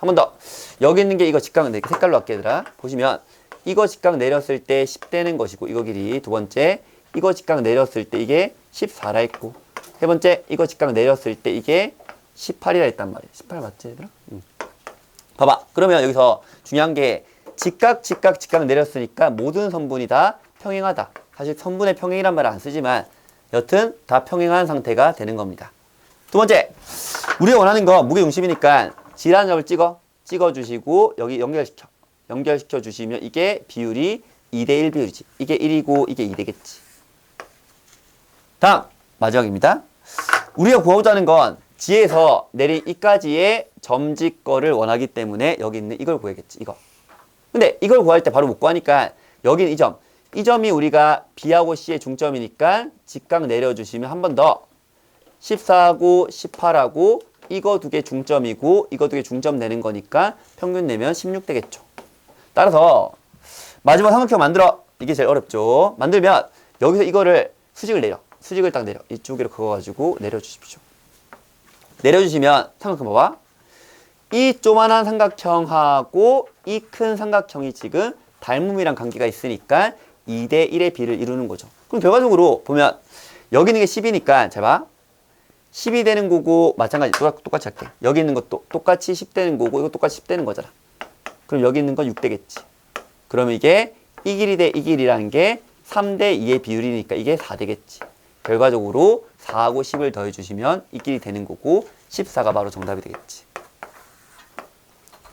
한 번 더. 여기 있는 게 이거 직각은 이렇게 색깔로 할게 얘들아. 보시면 이거 직각 내렸을 때 10 되는 것이고 이거 길이 두 번째 이거 직각 내렸을 때 이게 14라 했고 세 번째 이거 직각 내렸을 때 이게 18이라 했단 말이야. 18 맞지 얘들아? 응. 봐봐. 그러면 여기서 중요한 게 직각, 직각, 직각 내렸으니까 모든 선분이 다 평행하다. 사실 선분의 평행이란 말을 안 쓰지만 여튼 다 평행한 상태가 되는 겁니다. 두 번째, 우리가 원하는 거 무게중심이니까 질환점을 찍어. 찍어주시고 여기 연결시켜. 연결시켜 주시면 이게 비율이 2대1 비율이지. 이게 1이고 이게 2되겠지. 다음 마지막입니다. 우리가 구하고자 하는 건 지에서 내린 이까지의 점지 거를 원하기 때문에 여기 있는 이걸 구해야겠지. 이거. 근데 이걸 구할 때 바로 못 구하니까 여기는 이 점. 이 점이 우리가 B하고 C의 중점이니까 직각 내려주시면 한 번 더 14하고 18하고 이거 두 개 중점이고 이거 두 개 중점 내는 거니까 평균 내면 16 되겠죠. 따라서 마지막 삼각형 만들어. 이게 제일 어렵죠. 만들면 여기서 이거를 수직을 내려. 수직을 딱 내려. 이쪽으로 그어가지고 내려주십시오. 내려주시면 삼각형 봐봐. 이 조만한 삼각형하고 이 큰 삼각형이 지금 닮음이랑 관계가 있으니까 2대 1의 비를 이루는 거죠. 그럼 결과적으로 보면 여기 있는 게 10이니까 잘 봐. 10이 되는 거고 마찬가지 똑같- 똑같이 할게. 여기 있는 것도 똑같이 10 되는 거고 이거 똑같이 10 되는 거잖아. 그럼 여기 있는 건 6 되겠지. 그러면 이게 이 길이 대 이 길이라는 게 3 대 2의 비율이니까 이게 4 되겠지. 결과적으로 4하고 10을 더해 주시면 이 길이 되는 거고 14가 바로 정답이 되겠지.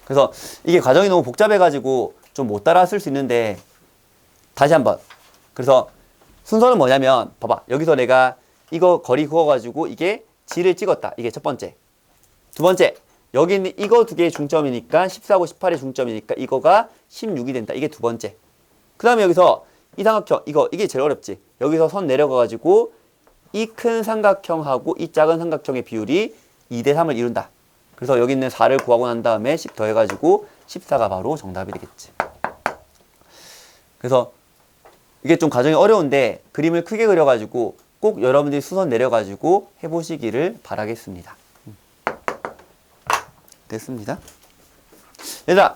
그래서 이게 과정이 너무 복잡해 가지고 좀 못 따라 쓸 수 있는데 다시 한번. 그래서 순서는 뭐냐면 봐봐 여기서 내가 이거 거리 그어가지고 이게 G를 찍었다. 이게 첫 번째. 두 번째 여기 있는 이거 두 개의 중점이니까 14하고 18의 중점이니까 이거가 16이 된다. 이게 두 번째. 그 다음에 여기서 이 삼각형 이거 이게 제일 어렵지. 여기서 선 내려가 가지고 이 큰 삼각형하고 이 작은 삼각형의 비율이 2대 3을 이룬다. 그래서 여기 있는 4를 구하고 난 다음에 10 더해가지고 14가 바로 정답이 되겠지. 그래서 이게 좀 과정이 어려운데 그림을 크게 그려가지고 꼭 여러분들이 수선 내려가지고 해보시기를 바라겠습니다. 음. 됐습니다. 얘들아